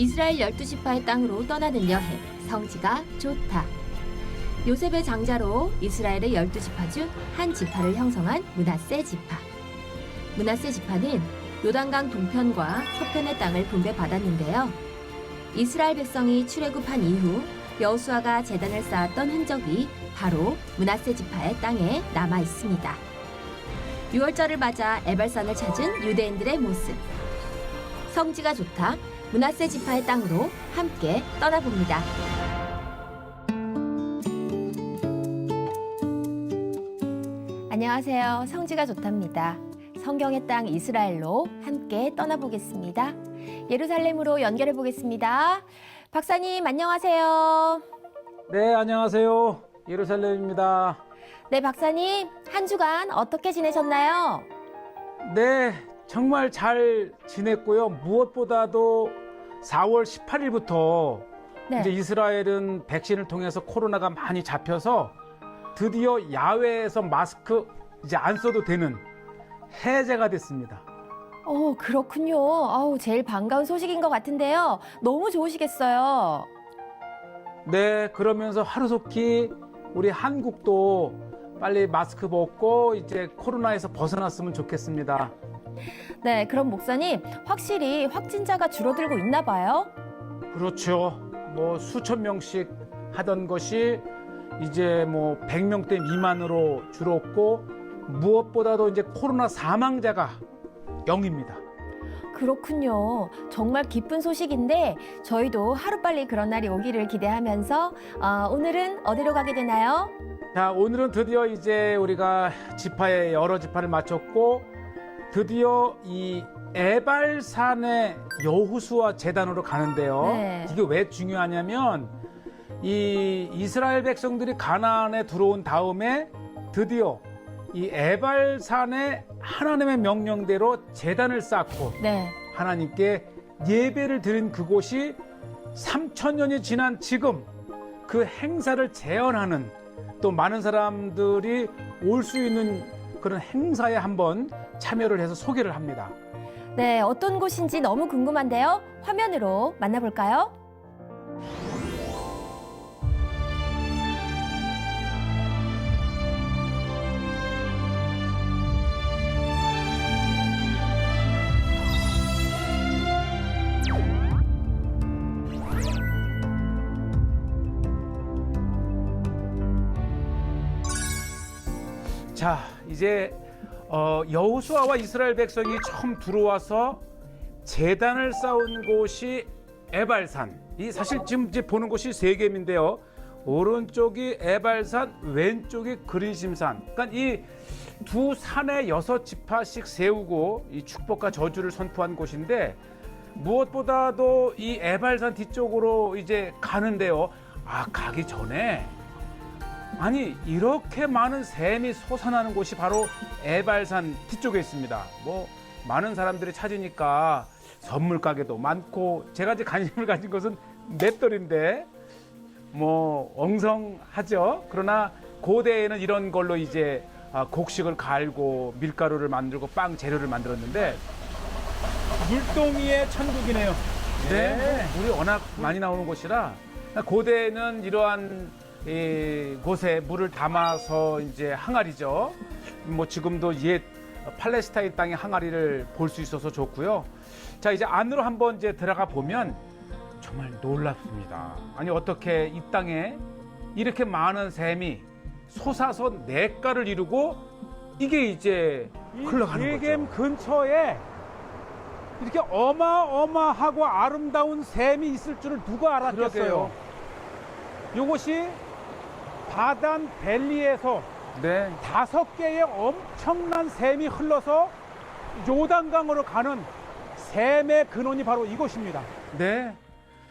이스라엘 열두 지파의 땅으로 떠나는 여행 성지가 좋다. 요셉의 장자로 이스라엘의 열두 지파 중 한 지파를 형성한 문하세 지파. 문하세 지파는 요단강 동편과 서편의 땅을 분배받았는데요. 이스라엘 백성이 출애굽한 이후 여호수아가 제단을 쌓았던 흔적이 바로 문하세 지파의 땅에 남아 있습니다. 6월절을 맞아 에발산을 찾은 유대인들의 모습. 성지가 좋다. 문하세 지파의 땅으로 함께 떠나봅니다. 안녕하세요. 성지가 좋답니다. 성경의 땅 이스라엘로 함께 떠나보겠습니다. 예루살렘으로 연결해 보겠습니다. 박사님 안녕하세요. 네, 안녕하세요. 예루살렘입니다. 네, 박사님 한 주간 어떻게 지내셨나요? 네, 정말 잘 지냈고요. 무엇보다도 4월 18일부터 네. 이제 이스라엘은 백신을 통해서 코로나가 많이 잡혀서 드디어 야외에서 마스크 이제 안 써도 되는 해제가 됐습니다. 어, 그렇군요. 아우, 제일 반가운 소식인 것 같은데요. 너무 좋으시겠어요. 네, 그러면서 하루속히 우리 한국도 빨리 마스크 벗고 이제 코로나에서 벗어났으면 좋겠습니다. 네, 그럼 목사님, 확실히 확진자가 줄어들고 있나 봐요? 그렇죠. 뭐 수천 명씩 하던 것이 이제 뭐 100명대 미만으로 줄었고 무엇보다도 이제 코로나 사망자가 0입니다. 그렇군요. 정말 기쁜 소식인데 저희도 하루빨리 그런 날이 오기를 기대하면서 아, 오늘은 어디로 가게 되나요? 자, 오늘은 드디어 이제 우리가 지파의 여러 지파를 마쳤고 드디어 이 에발산의 여호수아 재단으로 가는데요. 네. 이게 왜 중요하냐면 이 이스라엘 백성들이 가나안에 들어온 다음에 드디어 이 에발산에 하나님의 명령대로 재단을 쌓고 네. 하나님께 예배를 드린 그곳이 3천 년이 지난 지금 그 행사를 재현하는 또 많은 사람들이 올 수 있는 그런 행사에 한번 참여를 해서 소개를 합니다. 네, 어떤 곳인지 너무 궁금한데요. 화면으로 만나볼까요? 이제 어, 여호수아와 이스라엘 백성이 처음 들어와서 재단을 쌓은 곳이 에발산. 이 사실 지금 이제 보는 곳이 세 개인데요. 오른쪽이 에발산, 왼쪽이 그리심산. 그러니까 이 두 산에 여섯 지파씩 세우고 이 축복과 저주를 선포한 곳인데 무엇보다도 이 에발산 뒤쪽으로 이제 가는데요. 아 가기 전에 아니 이렇게 많은 샘이 솟아나는 곳이 바로 에발산 뒤쪽에 있습니다. 뭐 많은 사람들이 찾으니까 선물 가게도 많고 제가 이제 관심을 가진 것은 맷돌인데 뭐 엉성하죠. 그러나 고대에는 이런 걸로 이제 아, 곡식을 갈고 밀가루를 만들고 빵 재료를 만들었는데 물동이의 천국이네요. 네, 물이 워낙 많이 나오는 곳이라 고대에는 이러한 이 곳에 물을 담아서 이제 항아리죠. 뭐 지금도 옛 팔레스타인 땅의 항아리를 볼 수 있어서 좋고요. 자 이제 안으로 한번 이제 들어가 보면 정말 놀랍습니다. 아니 어떻게 이 땅에 이렇게 많은 샘이 솟아서 냇가를 이루고 이게 이제 흘러가는 거죠. 예겜 근처에 이렇게 어마어마하고 아름다운 샘이 있을 줄을 누가 알았겠어요? 그러게요. 이것이 바단 밸리에서 네. 다섯 개의 엄청난 샘이 흘러서 요단강으로 가는 샘의 근원이 바로 이곳입니다. 네.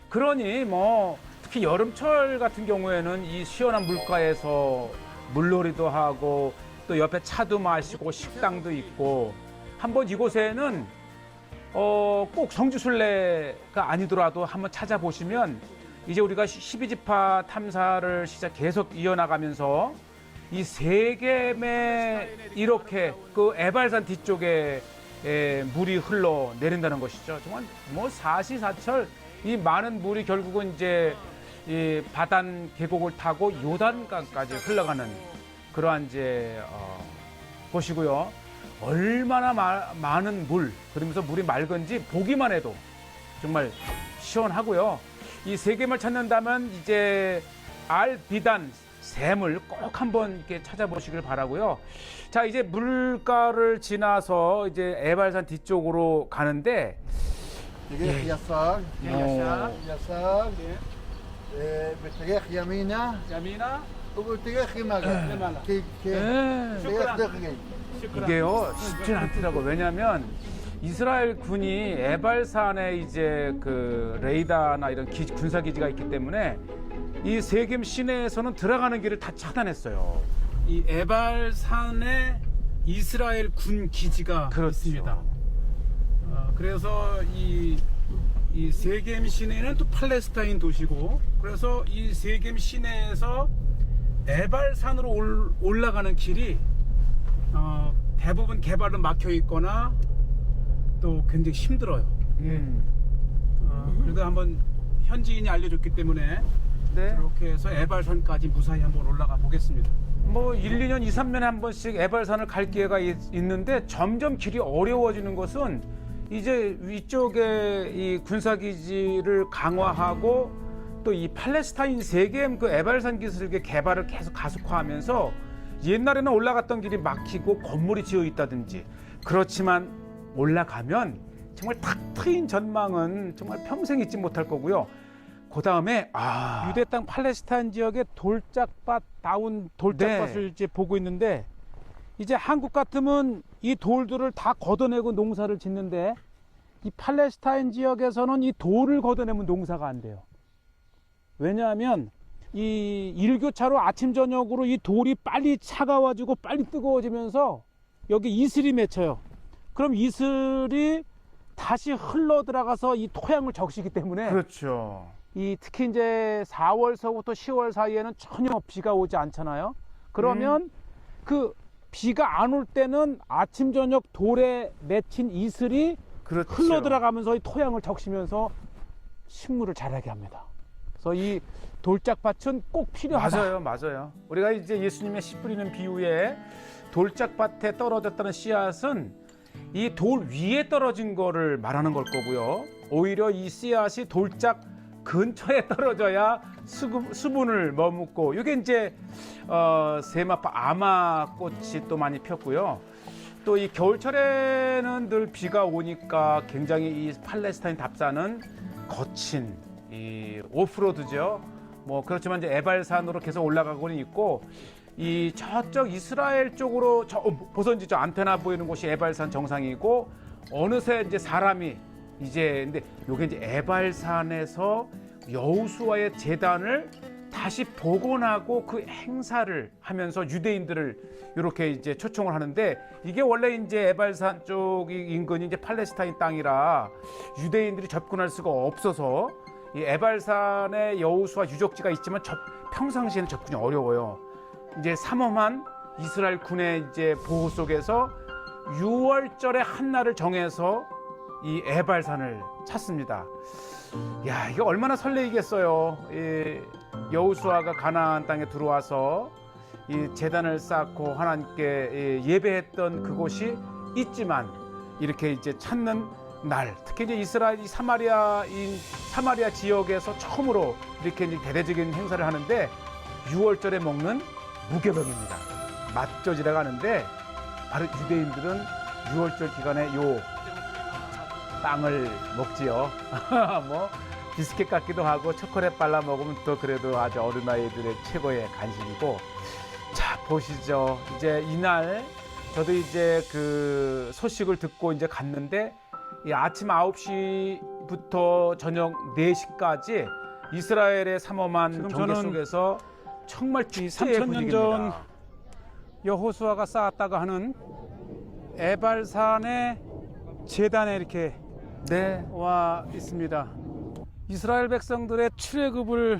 그러니 뭐 특히 여름철 같은 경우에는 이 시원한 물가에서 물놀이도 하고 또 옆에 차도 마시고 식당도 있고 한번 이곳에는 어, 꼭 성지순례가 아니더라도 한번 찾아보시면 이제 우리가 12지파 탐사를 시작 계속 이어나가면서 이 세겜에 이렇게 그 에발산 뒤쪽에 에, 물이 흘러 내린다는 것이죠. 정말 뭐 사시사철 이 많은 물이 결국은 이제 이 바단 계곡을 타고 요단강까지 흘러가는 그러한 이제 어, 곳이고요. 얼마나 마- 많은 물 그러면서 물이 맑은지 보기만 해도 정말 시원하고요. 이 세 개만 찾는다면 이제 알비단 샘을 꼭 한번 이렇게 찾아보시길 바라고요. 자 이제 물가를 지나서 이제 에발산 뒤쪽으로 가는데 تجيخ يسار 어, يسار إيه، بتجيخ يمينه 야미나 وبتجيخ يماغا كي كي 예. تجيخ دغري 이게요 쉽진 않더라고 왜냐하면 이스라엘 군이 에발산에 이제 그 레이다나 이런 기- 군사 기지가 있기 때문에 이 세겜 시내에서는 들어가는 길을 다 차단했어요. 이 에발산에 이스라엘 군 기지가 그렇죠. 있습니다. 어, 그래서 이, 이 세겜 시내는 또 팔레스타인 도시고 그래서 이 세겜 시내에서 에발산으로 올, 올라가는 길이 어, 대부분 개발로 막혀 있거나 또 굉장히 힘들어요. 음. 어, 그래도 한번 현지인이 알려줬기 때문에 네. 이렇게 해서 에발산까지 무사히 한번 올라가 보겠습니다. 뭐 1, 2년, 2, 3년에 한 번씩 에발산을 갈 기회가 있, 있는데 점점 길이 어려워지는 것은 이제 위쪽에 이 군사기지를 강화하고 또 이 팔레스타인 세겜 그 에발산 기술의 개발을 계속 가속화하면서 옛날에는 올라갔던 길이 막히고 건물이 지어 있다든지 그렇지만 올라가면 정말 탁 트인 전망은 정말 평생 잊지 못할 거고요. 그 다음에 아 유대 땅 팔레스타인 지역의 돌짝밭 다운 돌짝밭을 네. 이제 보고 있는데 이제 한국 같으면 이 돌들을 다 걷어내고 농사를 짓는데 이 팔레스타인 지역에서는 이 돌을 걷어내면 농사가 안 돼요. 왜냐하면 이 일교차로 아침 저녁으로 이 돌이 빨리 차가워지고 빨리 뜨거워지면서 여기 이슬이 맺혀요. 그럼 이슬이 다시 흘러 들어가서 이 토양을 적시기 때문에 그렇죠. 이 특히 이제 4월서부터 10월 사이에는 전혀 비가 오지 않잖아요. 그러면 그 비가 안 올 때는 아침 저녁 돌에 맺힌 이슬이 그렇죠. 흘러 들어가면서 이 토양을 적시면서 식물을 자라게 합니다. 그래서 이 돌짝밭은 꼭 필요하다. 맞아요, 맞아요. 우리가 이제 예수님의 씨 뿌리는 비유에 돌짝밭에 떨어졌다는 씨앗은 이 돌 위에 떨어진 거를 말하는 걸 거고요. 오히려 이 씨앗이 돌짝 근처에 떨어져야 수분, 수분을 머금고 이게 이제 어, 세마파 아마꽃이 또 많이 폈고요. 또 이 겨울철에는 늘 비가 오니까 굉장히 이 팔레스타인 답사는 거친 이 오프로드죠. 뭐 그렇지만 이제 에발산으로 계속 올라가고는 있고 이 저쪽 이스라엘 쪽으로 저 어, 보선지 저 안테나 보이는 곳이 에발산 정상이고 어느새 이제 사람이 이제 근데 요게 이제 에발산에서 여우수와의 재단을 다시 복원하고 그 행사를 하면서 유대인들을 이렇게 이제 초청을 하는데 이게 원래 이제 에발산 쪽 인근이 이제 팔레스타인 땅이라 유대인들이 접근할 수가 없어서 이 에발산에 여우수와 유적지가 있지만 접, 평상시에는 접근이 어려워요. 이제 삼엄한 이스라엘 군의 이제 보호 속에서 6월절의 한 날을 정해서 이 에발산을 찾습니다. 야, 이게 얼마나 설레이겠어요. 이 여우수아가 가나안 땅에 들어와서 이 재단을 쌓고 하나님께 이 예배했던 그곳이 있지만 이렇게 이제 찾는 날, 특히 이제 이스라엘 이 사마리아 인 사마리아 지역에서 처음으로 이렇게 이제 대대적인 행사를 하는데 6월절에 먹는 무교병입니다. 맛조지라고 하는데 바로 유대인들은 6월절 기간에 요 빵을 먹지요. 뭐 비스켓 같기도 하고 초콜릿 발라 먹으면 또 그래도 아주 어린아이들의 최고의 간식이고 자 보시죠. 이제 이날 저도 이제 그 소식을 듣고 이제 갔는데 이 아침 9시부터 저녁 4시까지 이스라엘의 삼엄한 경계 속에서 정말 축제의 3000년 분위기입니다. 여호수아가 쌓았다가 하는 에발산의 재단에 이렇게 네. 와 있습니다. 이스라엘 백성들의 출애굽을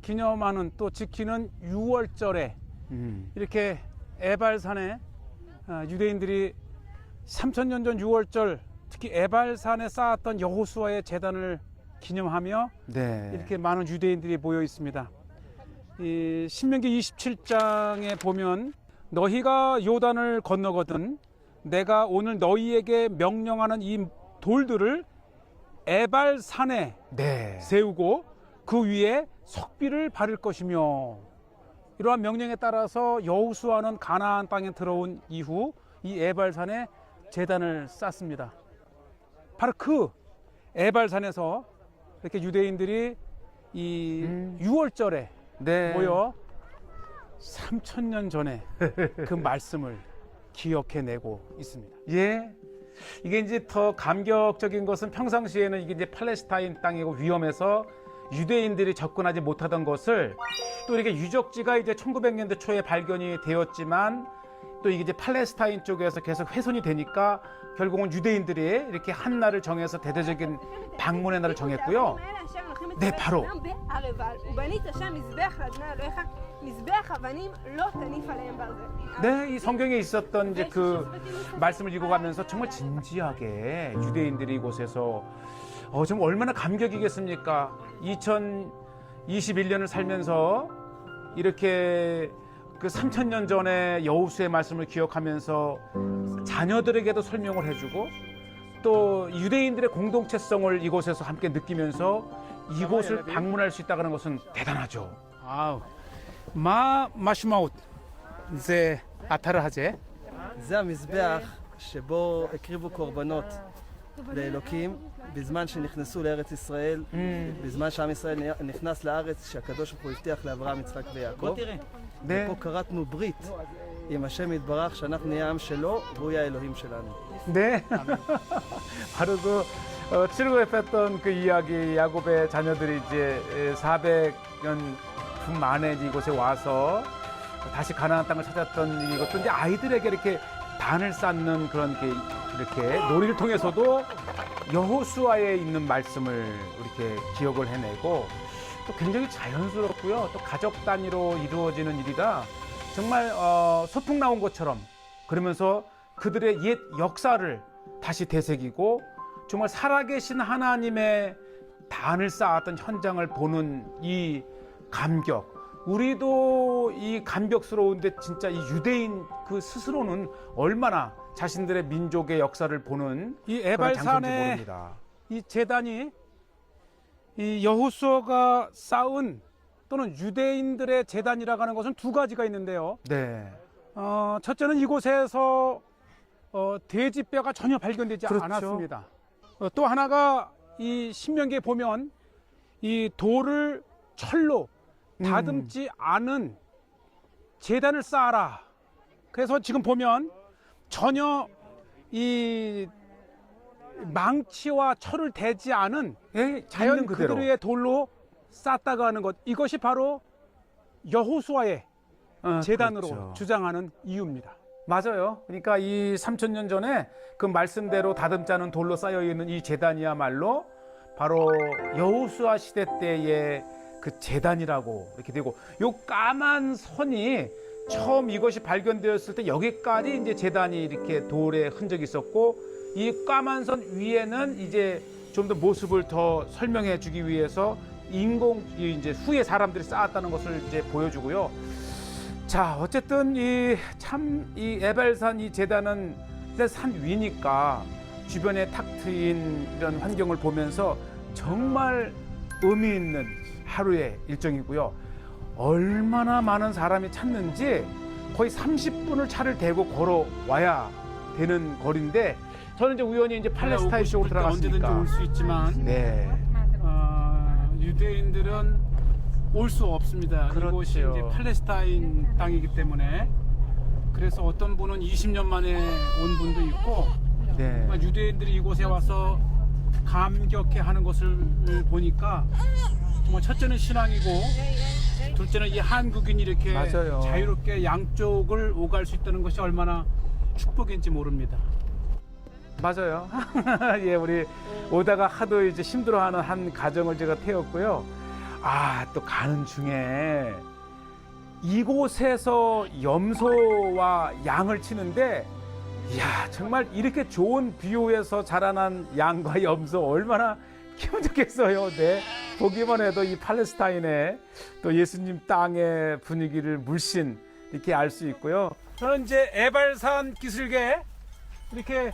기념하는 또 지키는 6월절에 음. 이렇게 에발산에 어, 유대인들이 3천년 전 6월절 특히 에발산에 쌓았던 여호수아의 재단을 기념하며 네. 이렇게 많은 유대인들이 모여 있습니다. 이 신명기 27장에 보면 너희가 요단을 건너거든 내가 오늘 너희에게 명령하는 이 돌들을 에발 산에 네. 세우고 그 위에 석비를 바를 것이며 이러한 명령에 따라서 여호수아는 가나안 땅에 들어온 이후 이 에발산에 제단을 쌓습니다. 바로 그 에발산에서 이렇게 유대인들이 이 음. 6월절에 네. 모여 3천 년 전에 그 말씀을 기억해내고 있습니다. 예. 이게 이제 더 감격적인 것은 평상시에는 이게 이제 팔레스타인 땅이고 위험해서 유대인들이 접근하지 못하던 것을 또 이렇게 유적지가 이제 1900년대 초에 발견이 되었지만 또 이게 이제 팔레스타인 쪽에서 계속 훼손이 되니까 결국은 유대인들이 이렇게 한 날을 정해서 대대적인 방문의 날을 정했고요. 네, 바로. 네, 이 성경에 있었던 이제 그 말씀을 읽어가면서 정말 진지하게 유대인들이 이곳에서 어, 좀 얼마나 감격이겠습니까? 2021년을 살면서 이렇게 그 3천년 전에 여우수의 말씀을 기억하면서 자녀들에게도 설명을 해주고 또 유대인들의 공동체성을 이곳에서 함께 느끼면서 이곳을 방문할 수 있다는 것은 대단하죠. 아우 마 마시마웃 זה אתר הזה זה המזבח שבו הקריבו קורבנות לאלוקים בזמן שנכנסו לארץ ישראל, בזמן שעם ישראל נכנס לארץ שהקדוש ברוך הוא הבטיח לאברהם, יצחק ויעקב. 네. ופה כרתנו ברית עם השם יתברך שאנחנו נהיה עם שלו והוא יהיה האלוהים שלנו. 네. 바로 그 어, 칠구했던 그 이야기 야곱의 자녀들이 이제 400년 분 만에 이곳에 와서 다시 가나안 땅을 찾았던 이것도 이제 아이들에게 이렇게 단을 쌓는 그런 게 이렇게 놀이를 통해서도 여호수아에 있는 말씀을 이렇게 기억을 해내고 또 굉장히 자연스럽고요. 또 가족 단위로 이루어지는 일이라 정말 어, 소풍 나온 것처럼 그러면서 그들의 옛 역사를 다시 되새기고 정말 살아계신 하나님의 단을 쌓았던 현장을 보는 이 감격. 우리도 이 감격스러운데 진짜 이 유대인 그 스스로는 얼마나 자신들의 민족의 역사를 보는 이 모릅니다. 이 재단이 이 여호수아가 쌓은 또는 유대인들의 재단이라고 하는 것은 두 가지가 있는데요. 네. 어, 첫째는 이곳에서 어, 돼지뼈가 전혀 발견되지 그렇죠. 않았습니다. 어, 또 하나가 이 신명기에 보면 이 돌을 철로 음. 다듬지 않은 재단을 쌓아라. 그래서 지금 보면 전혀 이 망치와 철을 대지 않은 예, 자연 그대로. 그대로의 돌로 쌓다가 하는 것 이것이 바로 여호수아의 어, 재단으로 그렇죠. 주장하는 이유입니다. 맞아요. 그러니까 이 3천 년 전에 그 말씀대로 않은 돌로 쌓여 있는 이 재단이야말로 바로 여호수아 시대 때의 그 재단이라고 이렇게 되고 요 까만 선이 처음 이것이 발견되었을 때 여기까지 이제 재단이 이렇게 돌에 흔적이 있었고 이 까만 선 위에는 이제 좀 더 모습을 더 설명해 주기 위해서 인공 이 이제 후에 사람들이 쌓았다는 것을 이제 보여주고요. 자, 어쨌든 이 참 이 에벨산 이 재단은 일단 산 위니까 주변에 탁 트인 이런 환경을 보면서 정말 의미 있는 하루의 일정이고요. 얼마나 많은 사람이 찾는지 거의 30분을 차를 대고 걸어 와야 되는 거리인데 저는 이제 우연히 이제 팔레스타인 쪽으로 언제든지 들어갔으니까 올수 있지만 네. 어, 유대인들은 올 수 없습니다. 그렇죠. 이곳이 이제 팔레스타인 땅이기 때문에 그래서 어떤 분은 20년 만에 온 분도 있고 네. 유대인들이 이곳에 와서 감격해 하는 것을 보니까 정말 첫째는 신앙이고 둘째는 이 한국인이 이렇게 맞아요. 자유롭게 양쪽을 오갈 수 있다는 것이 얼마나 축복인지 모릅니다. 맞아요. 예, 우리 오다가 하도 이제 힘들어하는 한 가정을 제가 태웠고요. 아, 또 가는 중에 이곳에서 염소와 양을 치는데, 이야, 정말 이렇게 좋은 비오에서 자라난 양과 염소 얼마나 기분 좋겠어요. 네. 보기만 해도 이 팔레스타인의 또 예수님 땅의 분위기를 물씬 이렇게 알 수 있고요. 저는 이제 에발산 기슭에 이렇게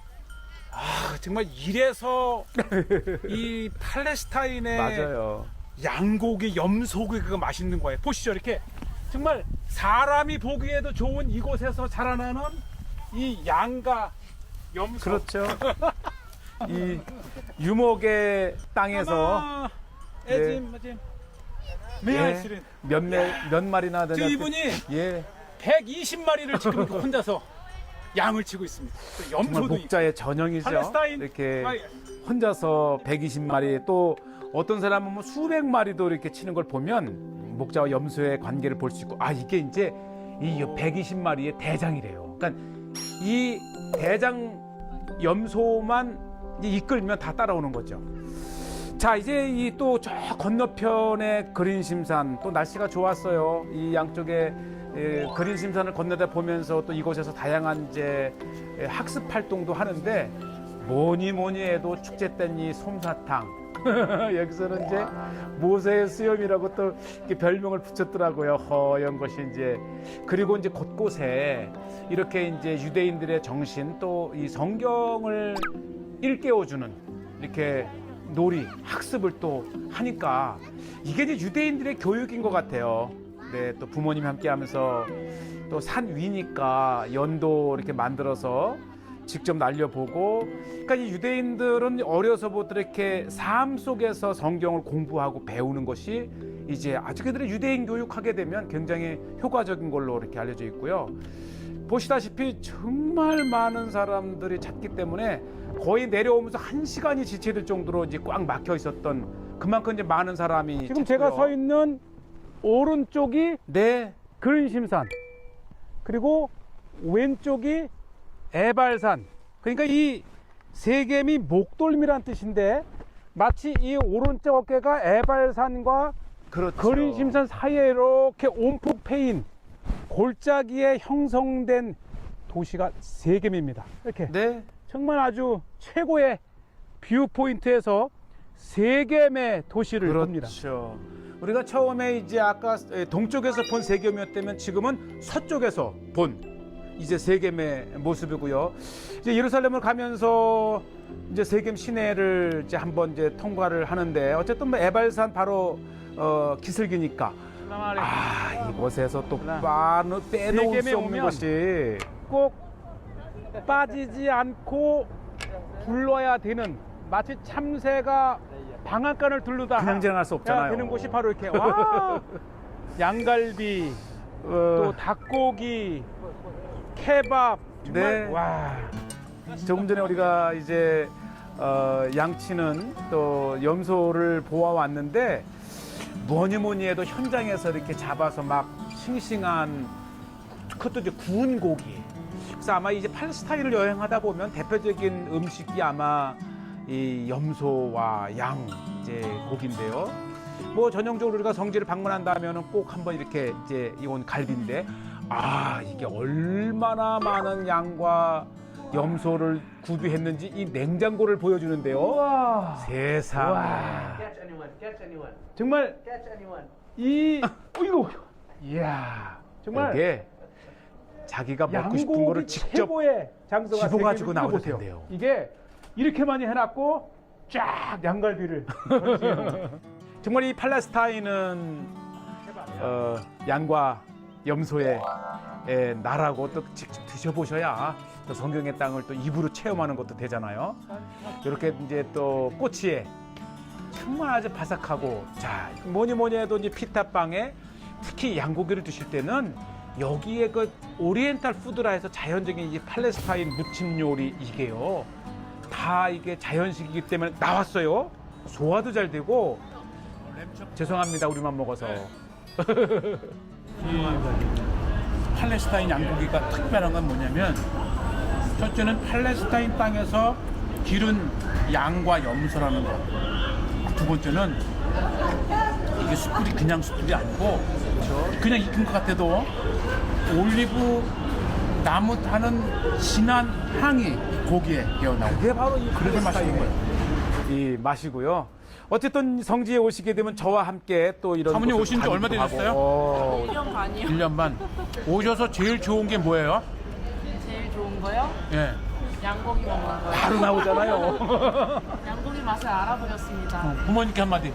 아 정말 이래서 이 팔레스타인의 맞아요. 양고기, 염소고기가 맛있는 거예요. 보시죠, 이렇게 정말 사람이 보기에도 좋은 이곳에서 자라나는 이 양과 염소. 그렇죠. 이 유목의 땅에서. 에짐, 에짐. 메아이스린. 몇, 몇, 몇 마리나 저 되냐. 이분이 예. 120마리를 지금 이렇게 혼자서 양을 치고 있습니다. 또 정말 염소도 있고. 목자의 전형이죠. 팔레스타인 이렇게 혼자서 120마리 또 어떤 사람은 뭐 수백 마리도 이렇게 치는 걸 보면 목자와 염소의 관계를 볼 수 있고 아 이게 이제 이 120마리의 대장이래요. 그러니까 이 대장 염소만 이끌면 다 따라오는 거죠. 자 이제 이 또 저 건너편의 그린심산 또 날씨가 좋았어요. 이 양쪽에 에, 그린심산을 건너다 보면서 또 이곳에서 다양한 이제 에, 학습 활동도 하는데 뭐니 뭐니 해도 축제 땐 이 솜사탕 여기서는 이제 모세의 수염이라고 또 이렇게 별명을 붙였더라고요. 허연 것이 이제 그리고 이제 곳곳에 이렇게 이제 유대인들의 정신 또 이 성경을 일깨워주는 이렇게 놀이 학습을 또 하니까 이게 이제 유대인들의 교육인 것 같아요. 네, 또 부모님 함께 하면서 또 산 위니까 연도 이렇게 만들어서 직접 날려보고 그러니까 이 유대인들은 어려서부터 이렇게 삶 속에서 성경을 공부하고 배우는 것이 이제 아주 그들의 유대인 교육하게 되면 굉장히 효과적인 걸로 이렇게 알려져 있고요. 보시다시피 정말 많은 사람들이 찾기 때문에 거의 내려오면서 한 시간이 지체될 정도로 이제 꽉 막혀 있었던 그만큼 이제 많은 사람이 지금 제가 찾고요. 서 있는 오른쪽이 네 그린심산 그리고 왼쪽이 에발산 그러니까 이 세겜이 목돌미란 뜻인데 마치 이 오른쪽 어깨가 에발산과 그렇죠. 그린심산 사이에 이렇게 온폭 패인 골짜기에 형성된 도시가 세겜입니다 이렇게 네 정말 아주 최고의 뷰 포인트에서 세겜의 도시를 봅니다 그렇죠. 우리가 처음에 이제 아까 동쪽에서 본 세겜이었다면 지금은 서쪽에서 본 이제 세겜의 모습이고요. 이제 예루살렘을 가면서 이제 세겜 시내를 이제 한번 이제 통과를 하는데 어쨌든 뭐 에발산 바로 어, 기슭이니까. 아 이곳에서 또 빠는 빼놓을 세겜에 수 없는 오면 것이. 꼭 빠지지 않고 불러야 되는 마치 참새가 방앗간을 둘르다 그냥 지나갈 수 없잖아요. 되는 곳이 바로 이렇게. 와! 양갈비 어, 또 닭고기 케밥 정말 네. 와 조금 전에 우리가 이제 어, 양치는 또 염소를 보아왔는데 뭐니 뭐니 해도 현장에서 이렇게 잡아서 막 싱싱한 그것도 이제 구운 고기. 그래서 아마 이제 팔레스타인을 여행하다 보면 대표적인 음식이 아마 이 염소와 양 이제 고기인데요. 뭐 전형적으로 우리가 성지를 방문한다면은 꼭 한번 이렇게 이제 이건 갈비인데 아 이게 얼마나 많은 양과 염소를 구비했는지 이 냉장고를 보여주는데요. 와 세상. 와. Catch anyone, catch anyone, 정말 catch anyone. 이 어이구 이야 정말 이게 자기가 먹고 싶은 거를 양고기 직접 최고의 장소가 집어가지고 세계를 나오도 보세요. 된대요. 이게 이렇게 많이 해놨고 쫙 양갈비를 정말 이 팔레스타인은 어, 양과 염소의 에, 나라고 또 직접 드셔보셔야 또 성경의 땅을 또 입으로 체험하는 것도 되잖아요. 이렇게 이제 또 꼬치에 정말 아주 바삭하고 자 뭐니 뭐니 해도 이제 피타빵에 특히 양고기를 드실 때는 여기에 그 오리엔탈 푸드라 해서 자연적인 이 팔레스타인 무침 요리 이게요. 다 이게 자연식이기 때문에 나왔어요. 소화도 잘 되고. 죄송합니다 우리만 먹어서 이 팔레스타인 양고기가 특별한 건 뭐냐면 첫째는 팔레스타인 땅에서 기른 양과 염소라는 거. 두 번째는 이게 숯불이 그냥 숯불이 아니고 그냥 익은 것 같아도 올리브 나무 타는 진한 향이 이 고기에 배어 나오고 그게 바로 이 그래서 맛있는 거예요. 이 마시고요. 어쨌든 성지에 오시게 되면 저와 함께 또 이런 사모님 곳을 오신 지 얼마 다니기도 되셨어요? 하고, 어, 1년 반이요. 1년 반. 오셔서 제일 좋은 게 뭐예요? 제일 좋은 거요? 예. 양고기 먹는 거요. 바로 나오잖아요. 양고기 맛을 알아버렸습니다. 어, 부모님께 한마디.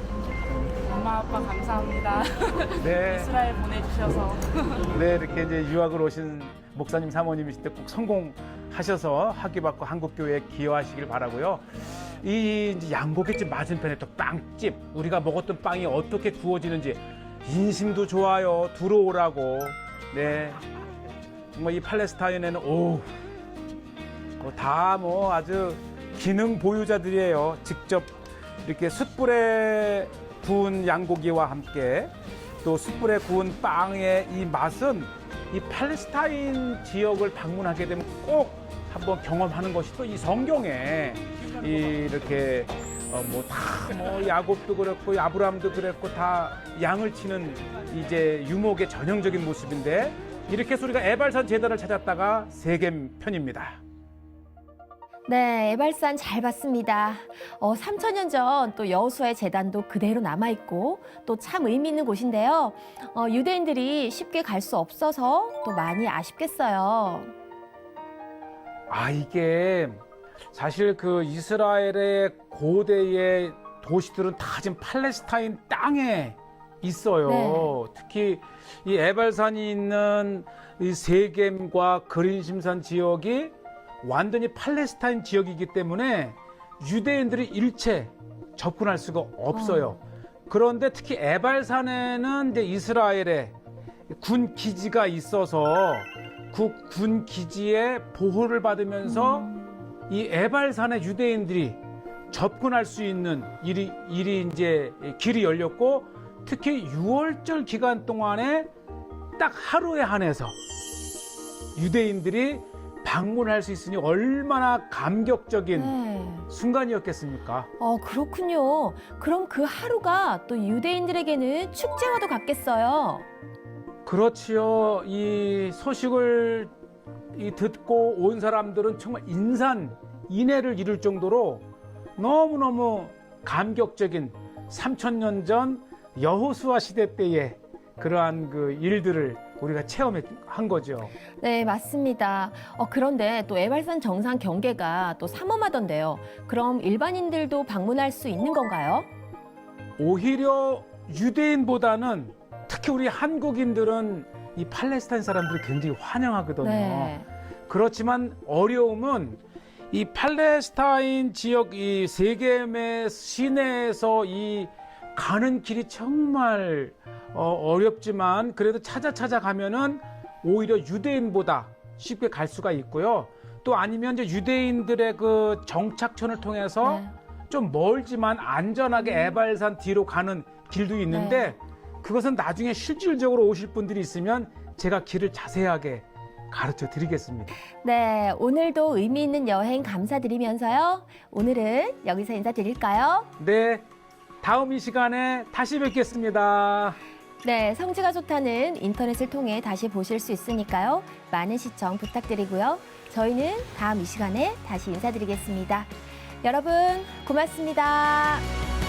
엄마 아빠 감사합니다. 네. 이스라엘 보내주셔서. 네, 이렇게 이제 유학을 오신 목사님 사모님이실 때꼭 성공하셔서 학위 받고 한국 교회에 기여하시길 바라고요. 이 이제 양고기집 맞은편에 또 빵집 우리가 먹었던 빵이 어떻게 구워지는지 인심도 좋아요. 들어오라고. 네. 정말 이 팔레스타인에는 오. 다 뭐 아주 기능 보유자들이에요. 직접 이렇게 숯불에 구운 양고기와 함께 또 숯불에 구운 빵의 이 맛은 이 팔레스타인 지역을 방문하게 되면 꼭 한번 경험하는 것이 또 이 성경에 이 이렇게 어 뭐다뭐 야곱도 그랬고 아브라함도 그랬고 다 양을 치는 이제 유목의 전형적인 모습인데 이렇게 우리가 에발산 제단을 찾았다가 세겜 편입니다. 네, 에발산 잘 봤습니다. 어, 3천년 전 또 여호수아의 재단도 그대로 남아 있고 또 참 의미 있는 곳인데요. 어, 유대인들이 쉽게 갈 수 없어서 또 많이 아쉽겠어요. 아 이게 사실 그 이스라엘의 고대의 도시들은 다 지금 팔레스타인 땅에 있어요. 네. 특히 이 에발산이 있는 이 세겜과 그린심산 지역이 완전히 팔레스타인 지역이기 때문에 유대인들이 일체 접근할 수가 없어요. 그런데 특히 에발산에는 이제 이스라엘의 군 기지가 있어서 그 군 기지의 보호를 받으면서 이 에발산의 유대인들이 접근할 수 있는 일이, 일이 이제 길이 열렸고 특히 6월절 기간 동안에 딱 하루에 한해서 유대인들이 방문할 수 있으니 얼마나 감격적인 네. 순간이었겠습니까? 어, 그렇군요. 그럼 그 하루가 또 유대인들에게는 축제와도 같겠어요. 그렇지요. 이 소식을 이 듣고 온 사람들은 정말 인산 인해를 이룰 정도로 너무너무 감격적인 3천년 전 여호수아 시대 때의 그러한 그 일들을 우리가 체험한 거죠. 네, 맞습니다. 어, 그런데 또 에발산 정상 경계가 또 삼엄하던데요. 그럼 일반인들도 방문할 수 있는 건가요? 오히려 유대인보다는 특히 우리 한국인들은 이 팔레스타인 사람들을 굉장히 환영하거든요. 네. 그렇지만 어려움은 이 팔레스타인 지역 이 세겜의 시내에서 이 가는 길이 정말 어, 렵지만 그래도 찾아 찾아 가면은 오히려 유대인보다 쉽게 갈 수가 있고요. 또 아니면 이제 유대인들의 그 정착촌을 통해서 네. 좀 멀지만 안전하게 에발산 뒤로 가는 길도 있는데 네. 그것은 나중에 실질적으로 오실 분들이 있으면 제가 길을 자세하게 가르쳐 드리겠습니다. 네, 오늘도 의미 있는 여행 감사드리면서요. 오늘은 여기서 인사드릴까요? 네, 다음 이 시간에 다시 뵙겠습니다. 네, 성지가 좋다는 인터넷을 통해 다시 보실 수 있으니까요. 많은 시청 부탁드리고요. 저희는 다음 이 시간에 다시 인사드리겠습니다. 여러분, 고맙습니다.